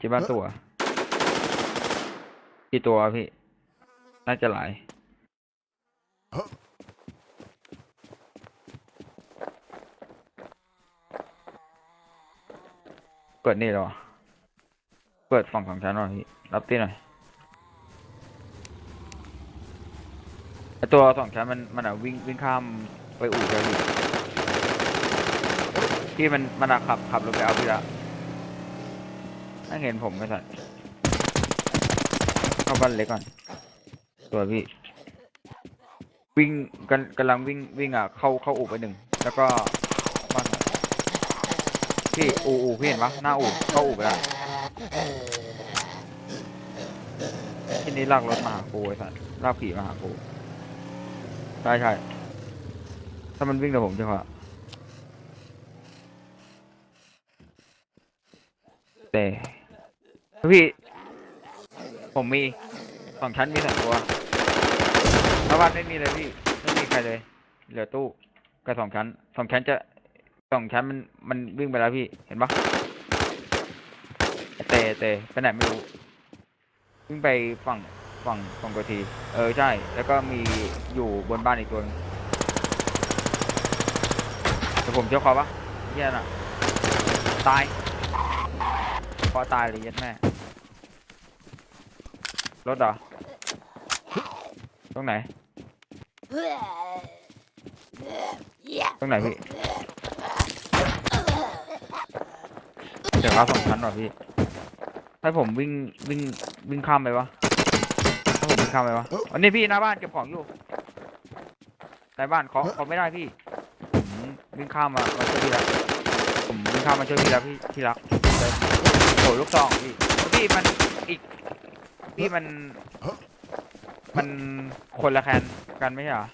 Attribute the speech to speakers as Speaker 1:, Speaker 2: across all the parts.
Speaker 1: เจ็บบ้านตัว กี่ตัวพี่ น่าจะหลาย เปิดนี่เหรอ เปิดฝั่งของฉันหน่อยพี่ รับตีหน่อยไอตัวสองชั้นมันมันอะวิ่งวิ่งข้ามไปอู่ใช่ไหมพี่พี่มันมันอะขับขับรถไปเอาพี่ละ ไม่เห็นผมไม่สัตว์เข้าบ้านเล็กก่อนตัวพี่ วิ่งกันกำลังวิ่งวิ่งอะ เข้าเข้าอู่ไปหนึ่ง แล้วก็บ้านพี่อู่อู่พี่เห็นปะหน้าอู่เข้าอู่ไปแล้วทีนี้ลากรถมาหากูไอ้สัตว์ลากผีมาหากูใช่ใช่ถ้ามันวิ่งแต่ผมจะพอแต่ พี่ ผมมีสองชั้นมีสองตัวถ้าบ้านไม่มีเลยพี่ ไม่มีใครเลย เหลือตู้กับสองชั้นสองชั้นจะสองชั้นมันมันวิ่งไปแล้วพี่ เห็นปะเตะเตะไปไหนไม่รู้ วิ่งไปฝั่งฝั่งฝั่งกที เออใช่ แล้วก็มีอยู่บนบ้านอีกตัวนึงแต่ผมเชื่อเขาปะเหี้ยน่ะ ตาย พอตายเลยยัดแม่ รถเหรอ ตรงไหน ตรงไหนพี่ เดี๋ยวเอาสองชั้นว่ะพี่ ให้ผมวิ่งวิ่งวิ่งข้ามไปวะให้ผมวิ่งข้ามไปวะอันนี้พี่หน้าบ้านเก็บของอยู่ในบ้านขอขอไม่ได้พี่ผมวิ่งข้ามมามาช่วยพี่รักผมวิ่งข้ามมาช่วยพี่รักพี่พี่รักโอ้ยลูกซองพี่พี่มันอีก พี่มัน มันคนละแคนกันไม่ใช่เหรอ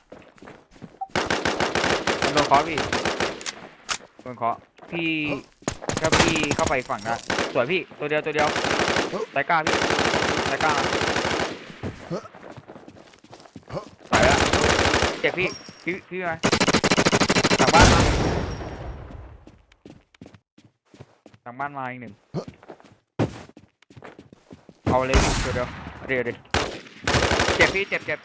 Speaker 1: มันโดนเคาะพี่โดนเคาะพี่ถ้าพี่เข้าไปฝั่งนะสวยพี่ตัวเดียวตัวเดียวไตกล้าพี่ไตกล้าไปแล้วเจ็บพี่พี่พี่มาหลังบ้านมาหลังบ้านมาอีกหนึ่ง เอาเลยตัวเดียวเดี๋ยวเดี๋ยวเจ็บพี่เจ็บเจ็บ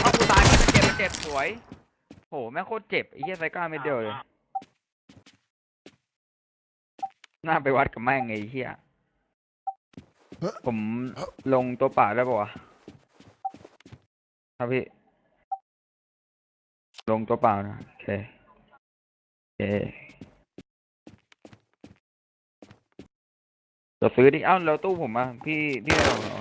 Speaker 1: เอากูตายมันเจ็บมันเจ็บสวยโหแม่งโคตรเจ็บไอ้เหี้ยไซก้าไม่เดียวเลยน่าไปวัดกับแม่งไงไอ้เหี้ยผมลงตัวป่าได้ปะวะครับพี่ ลงตัวเปล่านะโอเคโอเค ราซื้อดิเอ้าเราตู้ผมอะพี่พี่ไม่เอาเหรอ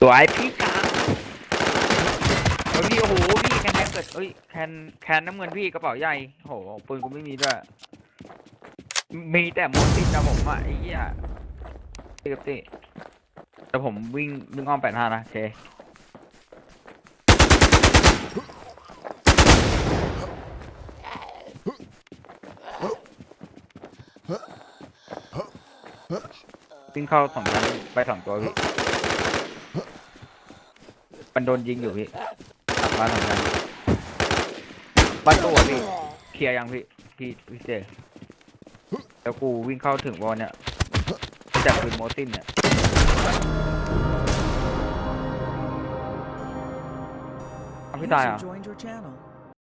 Speaker 1: สวยพี่กาเฮ้ยพี่โอ้โหพี่แคนแคนเกิดเอ้ยแคนแคนน้ำเงินพี่กระเป๋าใหญ่โหปืนกูไม่มีด้วย มีแต่มดติดนะผมอะไอ้เหี้ยพี่กับติแต่ผมวิ่งวิ่งอ้อมแปดห้านะโอเควิ่งเข้าสองชั้นไปสองตัวพี่ มันโดนยิงอยู่พี่หลังบ้านของกันบ้านตัวพี่เคลียร์ยังพี่พี่พี่เจแล้วกูวิ่งเข้าถึงวอลเนี่ยจากปืนโมตินเนี่ยเอาพี่ตายเหรอะ